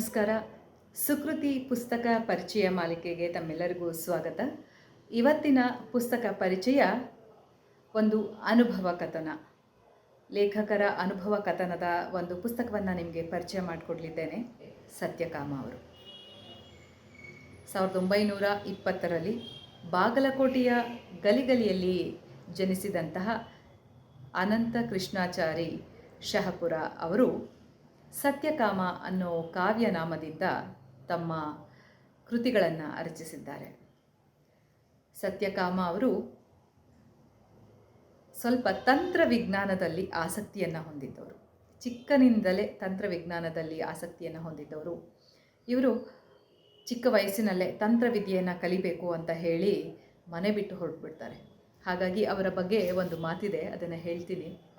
ನಮಸ್ಕಾರ. ಸುಕೃತಿ ಪುಸ್ತಕ ಪರಿಚಯ ಮಾಲಿಕೆಗೆ ತಮ್ಮೆಲ್ಲರಿಗೂ ಸ್ವಾಗತ. ಇವತ್ತಿನ ಪುಸ್ತಕ ಪರಿಚಯ ಒಂದು ಅನುಭವ ಕಥನ. ಲೇಖಕರ ಅನುಭವ ಕಥನದ ಒಂದು ಪುಸ್ತಕವನ್ನು ನಿಮಗೆ ಪರಿಚಯ ಮಾಡಿಕೊಡ್ಲಿದ್ದೇನೆ. ಸತ್ಯಕಾಮ ಅವರು. ಸಾವಿರದ ಒಂಬೈನೂರ ಇಪ್ಪತ್ತರಲ್ಲಿ ಬಾಗಲಕೋಟೆಯ ಗಲಿಗಲಿಯಲ್ಲಿ ಜನಿಸಿದಂತಹ ಅನಂತ ಕೃಷ್ಣಾಚಾರಿ ಶಹಪುರ ಅವರು ಸತ್ಯಕಾಮ ಅನ್ನೋ ಕಾವ್ಯನಾಮದಿಂದ ತಮ್ಮ ಕೃತಿಗಳನ್ನು ರಚಿಸಿದ್ದಾರೆ. ಸತ್ಯಕಾಮ ಅವರು ಸ್ವಲ್ಪ ತಂತ್ರವಿಜ್ಞಾನದಲ್ಲಿ ಆಸಕ್ತಿಯನ್ನು ಹೊಂದಿದ್ದವರು. ಚಿಕ್ಕನಿಂದಲೇ ತಂತ್ರವಿಜ್ಞಾನದಲ್ಲಿ ಆಸಕ್ತಿಯನ್ನು ಹೊಂದಿದ್ದವರು. ಇವರು ಚಿಕ್ಕ ವಯಸ್ಸಿನಲ್ಲೇ ತಂತ್ರವಿದ್ಯೆಯನ್ನು ಕಲಿಬೇಕು ಅಂತ ಹೇಳಿ ಮನೆ ಬಿಟ್ಟು ಹೊರಟ್ಬಿಡ್ತಾರೆ. ಹಾಗಾಗಿ ಅವರ ಬಗ್ಗೆ ಒಂದು ಮಾತಿದೆ, ಅದನ್ನು ಹೇಳ್ತೀನಿ.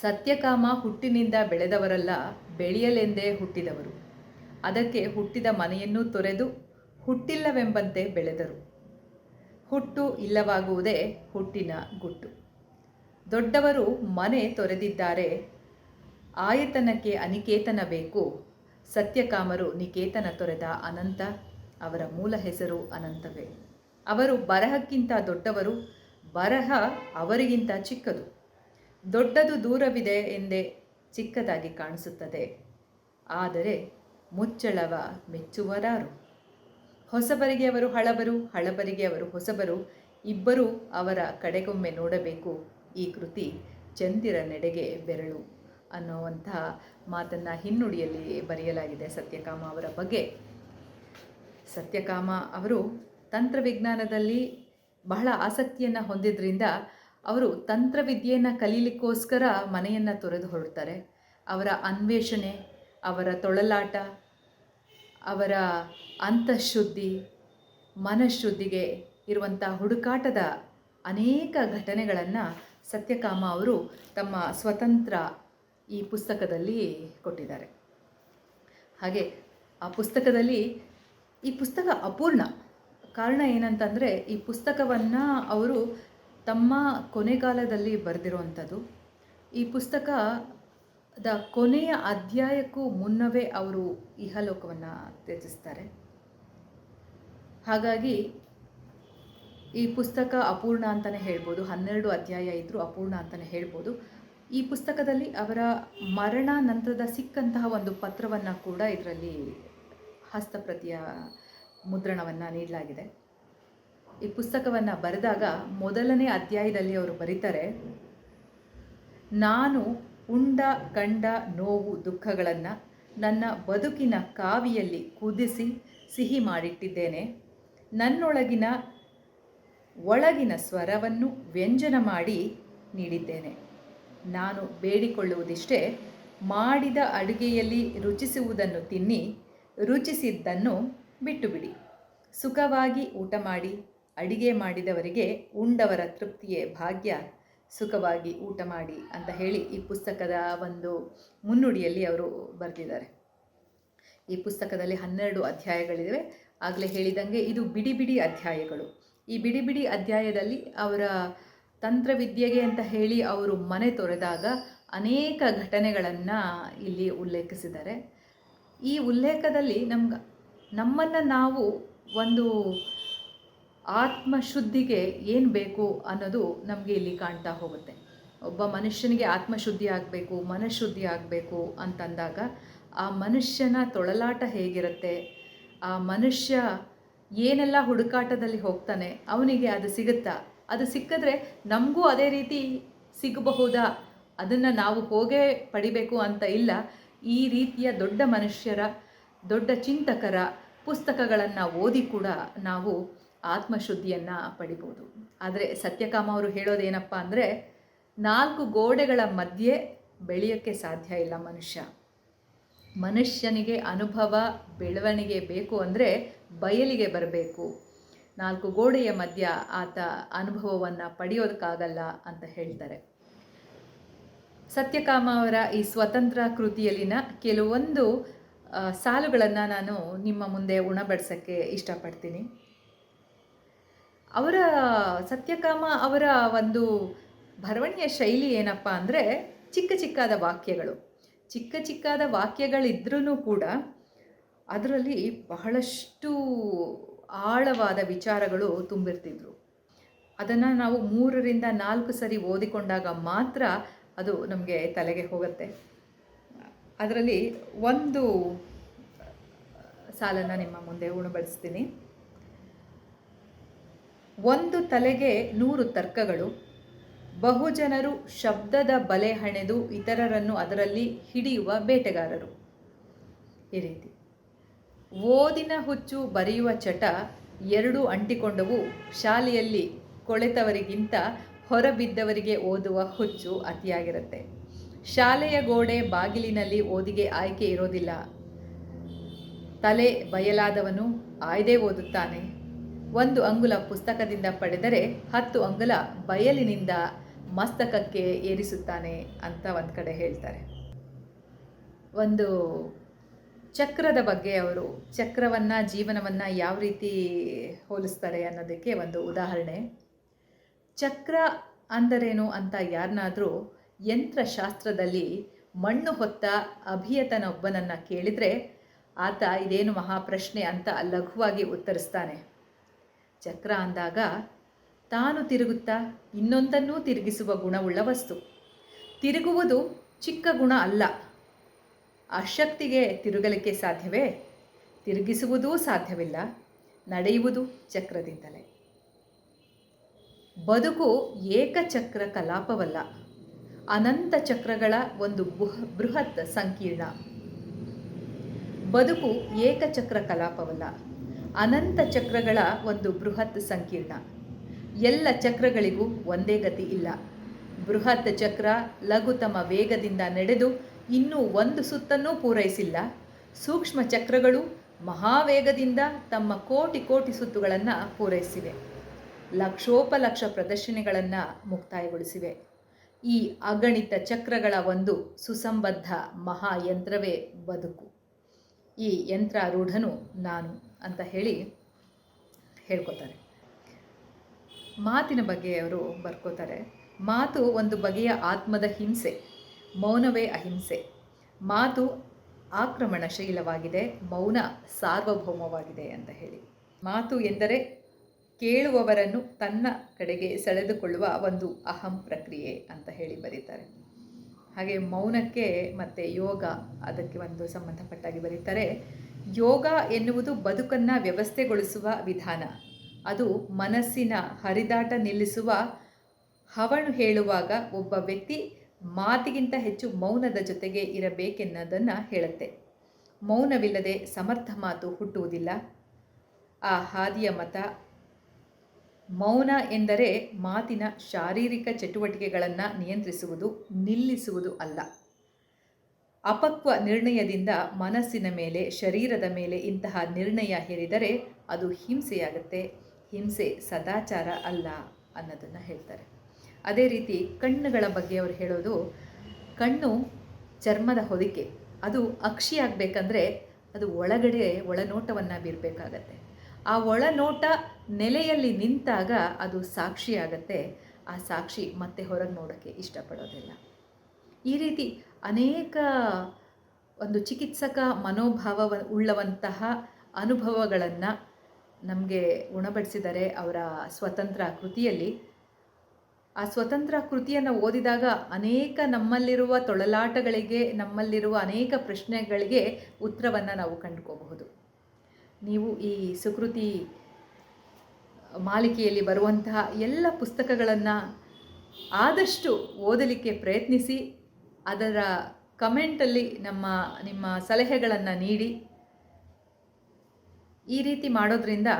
ಸತ್ಯಕಾಮ ಹುಟ್ಟಿನಿಂದ ಬೆಳೆದವರಲ್ಲ, ಬೆಳೆಯಲೆಂದೇ ಹುಟ್ಟಿದವರು. ಅದಕ್ಕೆ ಹುಟ್ಟಿದ ಮನೆಯನ್ನು ತೊರೆದು ಹುಟ್ಟಿಲ್ಲವೆಂಬಂತೆ ಬೆಳೆದರು. ಹುಟ್ಟು ಇಲ್ಲವಾಗುವುದೇ ಹುಟ್ಟಿನ ಗುಟ್ಟು. ದೊಡ್ಡವರು ಮನೆ ತೊರೆದಿದ್ದಾರೆ, ಆಯತನಕ್ಕೆ ಅನಿಕೇತನ ಬೇಕು, ಸತ್ಯಕಾಮರು ನಿಕೇತನ ತೊರೆದ ಅನಂತ, ಅವರ ಮೂಲ ಹೆಸರು ಅನಂತವೇ. ಅವರು ಬರಹಕ್ಕಿಂತ ದೊಡ್ಡವರು, ಬರಹ ಅವರಿಗಿಂತ ಚಿಕ್ಕದು. ದೊಡ್ಡದು ದೂರವಿದೆ ಎಂದೇ ಚಿಕ್ಕದಾಗಿ ಕಾಣಿಸುತ್ತದೆ. ಆದರೆ ಮುಚ್ಚಳವ ಮೆಚ್ಚುವರಾರು. ಹೊಸಬರಿಗೆ ಅವರು ಹಳಬರು, ಹಳಬರಿಗೆ ಅವರು ಹೊಸಬರು, ಇಬ್ಬರೂ ಅವರ ಕಡೆಗೊಮ್ಮೆ ನೋಡಬೇಕು ಈ ಕೃತಿ ಚಂದಿರ ನೆಡೆಗೆ ಬೆರಳು ಅನ್ನುವಂತಹ ಮಾತನ್ನು ಹಿನ್ನುಡಿಯಲ್ಲಿ ಬರೆಯಲಾಗಿದೆ ಸತ್ಯಕಾಮ ಅವರ ಬಗ್ಗೆ. ಸತ್ಯಕಾಮ ಅವರು ತಂತ್ರವಿಜ್ಞಾನದಲ್ಲಿ ಬಹಳ ಆಸಕ್ತಿಯನ್ನು ಹೊಂದಿದ್ರಿಂದ ಅವರು ತಂತ್ರವಿದ್ಯೆಯನ್ನು ಕಲೀಲಿಕ್ಕೋಸ್ಕರ ಮನೆಯನ್ನು ತೊರೆದು ಹೊರಡ್ತಾರೆ. ಅವರ ಅನ್ವೇಷಣೆ, ಅವರ ತೊಳಲಾಟ, ಅವರ ಅಂತಃಶುದ್ಧಿ, ಮನಃಶುದ್ಧಿಗೆ ಇರುವಂಥ ಹುಡುಕಾಟದ ಅನೇಕ ಘಟನೆಗಳನ್ನು ಸತ್ಯಕಾಮ ಅವರು ತಮ್ಮ ಸ್ವತಂತ್ರ ಈ ಪುಸ್ತಕದಲ್ಲಿ ಕೊಟ್ಟಿದ್ದಾರೆ. ಹಾಗೆ ಆ ಪುಸ್ತಕದಲ್ಲಿ ಈ ಪುಸ್ತಕ ಅಪೂರ್ಣ. ಕಾರಣ ಏನಂತಂದರೆ ಈ ಪುಸ್ತಕವನ್ನು ಅವರು ತಮ್ಮ ಕೊನೆಗಾಲದಲ್ಲಿ ಬರೆದಿರುವಂಥದ್ದು. ಈ ಪುಸ್ತಕದ ಕೊನೆಯ ಅಧ್ಯಾಯಕ್ಕೂ ಮುನ್ನವೇ ಅವರು ಇಹಲೋಕವನ್ನು ತ್ಯಜಿಸ್ತಾರೆ. ಹಾಗಾಗಿ ಈ ಪುಸ್ತಕ ಅಪೂರ್ಣ ಅಂತಲೇ ಹೇಳ್ಬೋದು. ಹನ್ನೆರಡು ಅಧ್ಯಾಯ ಇದ್ದರೂ ಅಪೂರ್ಣ ಅಂತಲೇ ಹೇಳ್ಬೋದು. ಈ ಪುಸ್ತಕದಲ್ಲಿ ಅವರ ಮರಣ ನಂತರದ ಸಿಕ್ಕಂತಹ ಒಂದು ಪತ್ರವನ್ನು ಕೂಡ ಇದರಲ್ಲಿ ಹಸ್ತಪ್ರತಿಯ ಮುದ್ರಣವನ್ನು ನೀಡಲಾಗಿದೆ. ಈ ಪುಸ್ತಕವನ್ನು ಬರೆದಾಗ ಮೊದಲನೇ ಅಧ್ಯಾಯದಲ್ಲಿ ಅವರು ಬರೀತಾರೆ, ನಾನು ಉಂಡ ಕಂಡ ನೋವು ದುಃಖಗಳನ್ನು ನನ್ನ ಬದುಕಿನ ಕಾವಿಯಲ್ಲಿ ಕುದಿಸಿ ಸಿಹಿ ಮಾಡಿಟ್ಟಿದ್ದೇನೆ. ನನ್ನೊಳಗಿನ ಒಳಗಿನ ಸ್ವರವನ್ನು ವ್ಯಂಜನ ಮಾಡಿ ನೀಡಿದ್ದೇನೆ. ನಾನು ಬೇಡಿಕೊಳ್ಳುವುದಿಷ್ಟೇ ಮಾಡಿದ ಅಡುಗೆಯಲ್ಲಿ ರುಚಿಸುವುದನ್ನು ತಿನ್ನಿ, ರುಚಿಸಿದ್ದನ್ನು ಬಿಟ್ಟುಬಿಡಿ. ಸುಖವಾಗಿ ಊಟ ಮಾಡಿ ಅಡಿಗೆ ಮಾಡಿದವರಿಗೆ ಉಂಡವರ ತೃಪ್ತಿಯೇ ಭಾಗ್ಯ. ಸುಖವಾಗಿ ಊಟ ಮಾಡಿ ಅಂತ ಹೇಳಿ ಈ ಪುಸ್ತಕದ ಒಂದು ಮುನ್ನುಡಿಯಲ್ಲಿ ಅವರು ಬರೆದಿದ್ದಾರೆ. ಈ ಪುಸ್ತಕದಲ್ಲಿ ಹನ್ನೆರಡು ಅಧ್ಯಾಯಗಳಿವೆ. ಆಗಲೇ ಹೇಳಿದಂಗೆ ಇದು ಬಿಡಿ ಬಿಡಿ ಅಧ್ಯಾಯಗಳು. ಈ ಬಿಡಿ ಬಿಡಿ ಅಧ್ಯಾಯದಲ್ಲಿ ಅವರ ತಂತ್ರವಿದ್ಯೆಗೆ ಅಂತ ಹೇಳಿ ಅವರು ಮನೆ ತೊರೆದಾಗ ಅನೇಕ ಘಟನೆಗಳನ್ನು ಇಲ್ಲಿ ಉಲ್ಲೇಖಿಸಿದ್ದಾರೆ. ಈ ಉಲ್ಲೇಖದಲ್ಲಿ ನಮ್ಗೆ ನಮ್ಮನ್ನು ನಾವು ಒಂದು ಆತ್ಮಶುದ್ಧಿಗೆ ಏನು ಬೇಕು ಅನ್ನೋದು ನಮಗೆ ಇಲ್ಲಿ ಕಾಣ್ತಾ ಹೋಗುತ್ತೆ. ಒಬ್ಬ ಮನುಷ್ಯನಿಗೆ ಆತ್ಮಶುದ್ಧಿ ಆಗಬೇಕು, ಮನಃಶುದ್ಧಿ ಆಗಬೇಕು ಅಂತಂದಾಗ ಆ ಮನುಷ್ಯನ ತೊಳಲಾಟ ಹೇಗಿರುತ್ತೆ? ಆ ಮನುಷ್ಯ ಏನೆಲ್ಲ ಹುಡುಕಾಟದಲ್ಲಿ ಹೋಗ್ತಾನೆ, ಅವನಿಗೆ ಅದು ಸಿಗುತ್ತಾ? ಅದು ಸಿಕ್ಕಿದ್ರೆ ನಮಗೂ ಅದೇ ರೀತಿ ಸಿಗಬಹುದಾ? ಅದನ್ನು ನಾವು ಹೋಗೇ ಪಡಿಬೇಕು ಅಂತ ಇಲ್ಲ, ಈ ರೀತಿಯ ದೊಡ್ಡ ಮನುಷ್ಯರ, ದೊಡ್ಡ ಚಿಂತಕರ ಪುಸ್ತಕಗಳನ್ನು ಓದಿ ಕೂಡ ನಾವು ಆತ್ಮಶುದ್ಧಿಯನ್ನು ಪಡಿಬೋದು. ಆದರೆ ಸತ್ಯಕಾಮ ಅವರು ಹೇಳೋದೇನಪ್ಪ ಅಂದರೆ, ನಾಲ್ಕು ಗೋಡೆಗಳ ಮಧ್ಯೆ ಬೆಳೆಯೋಕ್ಕೆ ಸಾಧ್ಯ ಇಲ್ಲ ಮನುಷ್ಯ. ಮನುಷ್ಯನಿಗೆ ಅನುಭವ, ಬೆಳವಣಿಗೆ ಬೇಕು ಅಂದರೆ ಬಯಲಿಗೆ ಬರಬೇಕು. ನಾಲ್ಕು ಗೋಡೆಯ ಮಧ್ಯ ಆತ ಅನುಭವವನ್ನು ಪಡೆಯೋದಕ್ಕಾಗಲ್ಲ ಅಂತ ಹೇಳ್ತಾರೆ. ಸತ್ಯಕಾಮ ಅವರ ಈ ಸ್ವತಂತ್ರ ಕೃತಿಯಲ್ಲಿನ ಕೆಲವೊಂದು ಸಾಲುಗಳನ್ನು ನಾನು ನಿಮ್ಮ ಮುಂದೆ ಉಣಬಡಿಸೋಕ್ಕೆ ಇಷ್ಟಪಡ್ತೀನಿ. ಅವರ ಸತ್ಯಕಾಮ, ಅವರ ಒಂದು ಬರವಣಿಯ ಶೈಲಿ ಏನಪ್ಪ ಅಂದರೆ ಚಿಕ್ಕ ಚಿಕ್ಕಾದ ವಾಕ್ಯಗಳು. ಚಿಕ್ಕ ಚಿಕ್ಕಾದ ವಾಕ್ಯಗಳಿದ್ರೂ ಕೂಡ ಅದರಲ್ಲಿ ಬಹಳಷ್ಟು ಆಳವಾದ ವಿಚಾರಗಳು ತುಂಬಿರ್ತಿದ್ರು. ಅದನ್ನು ನಾವು ಮೂರರಿಂದ ನಾಲ್ಕು ಸರಿ ಓದಿಕೊಂಡಾಗ ಮಾತ್ರ ಅದು ನಮಗೆ ತಲೆಗೆ ಹೋಗುತ್ತೆ. ಅದರಲ್ಲಿ ಒಂದು ಸಾಲನ್ನು ನಿಮ್ಮ ಮುಂದೆ ಉಣಬಡಿಸ್ತೀನಿ ಒಂದು ತಲೆಗೆ ನೂರು ತರ್ಕಗಳು. ಬಹುಜನರು ಶಬ್ದದ ಬಲೆ ಹಣೆದು ಇತರರನ್ನು ಅದರಲ್ಲಿ ಹಿಡಿಯುವ ಬೇಟೆಗಾರರು. ಈ ರೀತಿ. ಓದಿನ ಹುಚ್ಚು ಬರೆಯುವ ಚಟ ಎರಡೂ ಅಂಟಿಕೊಂಡವು. ಶಾಲೆಯಲ್ಲಿ ಕೊಳೆತವರಿಗಿಂತ ಹೊರಬಿದ್ದವರಿಗೆ ಓದುವ ಹುಚ್ಚು ಅತಿಯಾಗಿರುತ್ತೆ. ಶಾಲೆಯ ಗೋಡೆ ಬಾಗಿಲಿನಲ್ಲಿ ಓದಿಗೆ ಆಯ್ಕೆ ಇರೋದಿಲ್ಲ. ತಲೆ ಬಯಲಾದವನು ಆಯ್ದೇ ಓದುತ್ತಾನೆ. ಒಂದು ಅಂಗುಲ ಪುಸ್ತಕದಿಂದ ಪಡೆದರೆ ಹತ್ತು ಅಂಗುಲ ಬಯಲಿನಿಂದ ಮಸ್ತಕಕ್ಕೆ ಏರಿಸುತ್ತಾನೆ ಅಂತ ಒಂದು ಕಡೆ ಹೇಳ್ತಾರೆ. ಒಂದು ಚಕ್ರದ ಬಗ್ಗೆ ಅವರು ಚಕ್ರವನ್ನು ಜೀವನವನ್ನು ಯಾವ ರೀತಿ ಹೋಲಿಸ್ತಾರೆ ಅನ್ನೋದಕ್ಕೆ ಒಂದು ಉದಾಹರಣೆ. ಚಕ್ರ ಅಂದರೇನು ಅಂತ ಯಾರನ್ನಾದರೂ ಯಂತ್ರಶಾಸ್ತ್ರದಲ್ಲಿ ಮಣ್ಣು ಹೊತ್ತ ಅಭಿಯತನೊಬ್ಬನನ್ನು ಕೇಳಿದರೆ, ಆತ ಇದೇನು ಮಹಾಪ್ರಶ್ನೆ ಅಂತ ಲಘುವಾಗಿ ಉತ್ತರಿಸ್ತಾನೆ. ಚಕ್ರ ಅಂದಾಗ, ತಾನು ತಿರುಗುತ್ತಾ ಇನ್ನೊಂದನ್ನೂ ತಿರುಗಿಸುವ ಗುಣವುಳ್ಳ ವಸ್ತು. ತಿರುಗುವುದು ಚಿಕ್ಕ ಗುಣ ಅಲ್ಲ. ಅಶಕ್ತಿಗೆ ತಿರುಗಲಿಕ್ಕೆ ಸಾಧ್ಯವೇ? ತಿರುಗಿಸುವುದೂ ಸಾಧ್ಯವಿಲ್ಲ. ನಡೆಯುವುದು ಚಕ್ರದಿಂದಲೇ. ಬದುಕು ಏಕಚಕ್ರ ಕಲಾಪವಲ್ಲ. ಅನಂತ ಚಕ್ರಗಳ ಒಂದು ಬುಹ, ಬೃಹತ್ ಸಂಕೀರ್ಣ. ಬದುಕು ಏಕಚಕ್ರ ಕಲಾಪವಲ್ಲ. ಅನಂತ ಚಕ್ರಗಳ ಒಂದು ಬೃಹತ್ ಸಂಕೀರ್ಣ. ಎಲ್ಲ ಚಕ್ರಗಳಿಗೂ ಒಂದೇ ಗತಿ ಇಲ್ಲ. ಬೃಹತ್ ಚಕ್ರ ಲಘುತಮ ವೇಗದಿಂದ ನಡೆದು ಇನ್ನೂ ಒಂದು ಸುತ್ತನ್ನೂ ಪೂರೈಸಿಲ್ಲ. ಸೂಕ್ಷ್ಮ ಚಕ್ರಗಳು ಮಹಾವೇಗದಿಂದ ತಮ್ಮ ಕೋಟಿ ಕೋಟಿ ಸುತ್ತುಗಳನ್ನು ಪೂರೈಸಿವೆ. ಲಕ್ಷೋಪಲಕ್ಷ ಪ್ರದರ್ಶನಗಳನ್ನು ಮುಕ್ತಾಯಗೊಳಿಸಿವೆ. ಈ ಅಗಣಿತ ಚಕ್ರಗಳ ಒಂದು ಸುಸಂಬದ್ಧ ಮಹಾಯಂತ್ರವೇ ಬದುಕು. ಈ ಯಂತ್ರಾರೂಢನು ನಾನು. ಅಂತ ಹೇಳಿ ಹೇಳ್ಕೊತಾರೆ. ಮಾತಿನ ಬಗ್ಗೆ ಅವರು ಬರ್ಕೋತಾರೆ. ಮಾತು ಒಂದು ಬಗೆಯ ಆತ್ಮದ ಹಿಂಸೆ, ಮೌನವೇ ಅಹಿಂಸೆ. ಮಾತು ಆಕ್ರಮಣಶೀಲವಾಗಿದೆ, ಮೌನ ಸಾರ್ವಭೌಮವಾಗಿದೆ ಅಂತ ಹೇಳಿ. ಮಾತು ಎಂದರೆ ಕೇಳುವವರನ್ನು ತನ್ನ ಕಡೆಗೆ ಸೆಳೆದುಕೊಳ್ಳುವ ಒಂದು ಅಹಂ ಪ್ರಕ್ರಿಯೆ ಅಂತ ಹೇಳಿ ಬರೀತಾರೆ. ಹಾಗೆ ಮೌನಕ್ಕೆ ಮತ್ತು ಯೋಗ ಅದಕ್ಕೆ ಒಂದು ಸಂಬಂಧಪಟ್ಟಾಗಿ ಬರೀತಾರೆ. ಯೋಗ ಎನ್ನುವುದು ಬದುಕನ್ನು ವ್ಯವಸ್ಥೆಗೊಳಿಸುವ ವಿಧಾನ. ಅದು ಮನಸ್ಸಿನ ಹರಿದಾಟ ನಿಲ್ಲಿಸುವ ಹವಣು ಹೇಳುವಾಗ ಒಬ್ಬ ವ್ಯಕ್ತಿ ಮಾತಿಗಿಂತ ಹೆಚ್ಚು ಮೌನದ ಜೊತೆಗೆ ಇರಬೇಕೆನ್ನೋದನ್ನು ಹೇಳುತ್ತೆ. ಮೌನವಿಲ್ಲದೆ ಸಮರ್ಥ ಮಾತು ಹುಟ್ಟುವುದಿಲ್ಲ. ಆ ಹಾದಿಯ ಮತ, ಮೌನ ಎಂದರೆ ಮಾತಿನ ಶಾರೀರಿಕ ಚಟುವಟಿಕೆಗಳನ್ನು ನಿಯಂತ್ರಿಸುವುದು, ನಿಲ್ಲಿಸುವುದು ಅಲ್ಲ. ಅಪಕ್ವ ನಿರ್ಣಯದಿಂದ ಮನಸ್ಸಿನ ಮೇಲೆ, ಶರೀರದ ಮೇಲೆ ಇಂತಹ ನಿರ್ಣಯ ಹೇರಿದರೆ ಅದು ಹಿಂಸೆಯಾಗುತ್ತೆ. ಹಿಂಸೆ ಸದಾಚಾರ ಅಲ್ಲ ಅನ್ನೋದನ್ನು ಹೇಳ್ತಾರೆ. ಅದೇ ರೀತಿ ಕಣ್ಣುಗಳ ಬಗ್ಗೆ ಅವರು ಹೇಳೋದು, ಕಣ್ಣು ಚರ್ಮದ ಹೊದಿಕೆ, ಅದು ಅಕ್ಷಿ ಆಗಬೇಕಂದ್ರೆ ಅದು ಒಳಗಡೆ ಒಳನೋಟವನ್ನು ಬೀರಬೇಕಾಗತ್ತೆ. ಆ ಒಳನೋಟ ನೆಲೆಯಲ್ಲಿ ನಿಂತಾಗ ಅದು ಸಾಕ್ಷಿಯಾಗತ್ತೆ ಆ ಸಾಕ್ಷಿ ಮತ್ತೆ ಹೊರಗೆ ನೋಡೋಕ್ಕೆ ಇಷ್ಟಪಡೋದಿಲ್ಲ. ಈ ರೀತಿ ಅನೇಕ ಒಂದು ಚಿಕಿತ್ಸಕ ಮನೋಭಾವ ಉಳ್ಳವಂತಹ ಅನುಭವಗಳನ್ನು ನಮಗೆ ಉಣಬಡಿಸಿದರೆ ಅವರ ಸ್ವತಂತ್ರ ಕೃತಿಯಲ್ಲಿ. ಆ ಸ್ವತಂತ್ರ ಕೃತಿಯನ್ನು ಓದಿದಾಗ ಅನೇಕ ನಮ್ಮಲ್ಲಿರುವ ತೊಳಲಾಟಗಳಿಗೆ, ನಮ್ಮಲ್ಲಿರುವ ಅನೇಕ ಪ್ರಶ್ನೆಗಳಿಗೆ ಉತ್ತರವನ್ನು ನಾವು ಕಂಡುಕೋಬಹುದು. ನೀವು ಈ ಸುಕೃತಿ ಮಾಲಿಕೆಯಲ್ಲಿ ಬರುವಂತಹ ಎಲ್ಲ ಪುಸ್ತಕಗಳನ್ನು ಆದಷ್ಟು ಓದಲಿಕ್ಕೆ ಪ್ರಯತ್ನಿಸಿ. ಅದರ ಕಮೆಂಟಲ್ಲಿ ನಮ್ಮ, ನಿಮ್ಮ ಸಲಹೆಗಳನ್ನು ನೀಡಿ. ಈ ರೀತಿ ಮಾಡೋದ್ರಿಂದ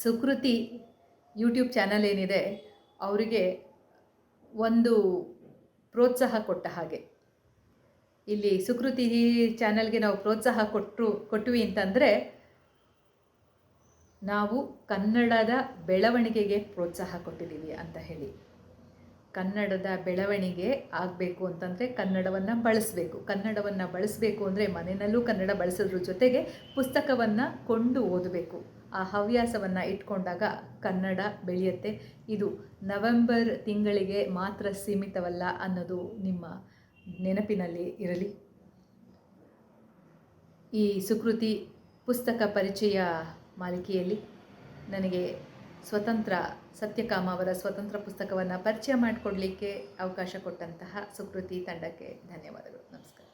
ಸುಕೃತಿ ಯೂಟ್ಯೂಬ್ ಚಾನಲ್ ಏನಿದೆ, ಅವರಿಗೆ ಒಂದು ಪ್ರೋತ್ಸಾಹ ಕೊಟ್ಟ ಹಾಗೆ. ಇಲ್ಲಿ ಸುಕೃತಿ ಚಾನಲ್ಗೆ ನಾವು ಪ್ರೋತ್ಸಾಹ ಕೊಟ್ಟರು ಕೊಟ್ವಿ ಅಂತಂದರೆ ನಾವು ಕನ್ನಡದ ಬೆಳವಣಿಗೆಗೆ ಪ್ರೋತ್ಸಾಹ ಕೊಟ್ಟಿದ್ದೀವಿ ಅಂತ ಹೇಳಿ. ಕನ್ನಡದ ಬೆಳವಣಿಗೆ ಆಗಬೇಕು ಅಂತಂದರೆ ಕನ್ನಡವನ್ನು ಬಳಸಬೇಕು. ಕನ್ನಡವನ್ನು ಬಳಸಬೇಕು ಅಂದರೆ ಮನೆಯಲ್ಲೂ ಕನ್ನಡ ಬಳಸೋದ್ರ ಜೊತೆಗೆ ಪುಸ್ತಕವನ್ನು ಕೊಂಡು ಓದಬೇಕು. ಆ ಹವ್ಯಾಸವನ್ನು ಇಟ್ಕೊಂಡಾಗ ಕನ್ನಡ ಬೆಳೆಯುತ್ತೆ. ಇದು ನವೆಂಬರ್ ತಿಂಗಳಿಗೆ ಮಾತ್ರ ಸೀಮಿತವಲ್ಲ ಅನ್ನೋದು ನಿಮ್ಮ ನೆನಪಿನಲ್ಲಿ ಇರಲಿ. ಈ ಸುಕೃತಿ ಪುಸ್ತಕ ಪರಿಚಯ ಮಾಲಿಕೆಯಲ್ಲಿ ನನಗೆ ಸ್ವತಂತ್ರ ಸತ್ಯಕಾಮ ಅವರ ಸ್ವತಂತ್ರ ಪುಸ್ತಕವನ್ನು ಪರಿಚಯ ಮಾಡಿಕೊಡ್ಲಿಕ್ಕೆ ಅವಕಾಶ ಕೊಟ್ಟಂತಹ ಸುಕೃತಿ ತಂಡಕ್ಕೆ ಧನ್ಯವಾದಗಳು. ನಮಸ್ಕಾರ.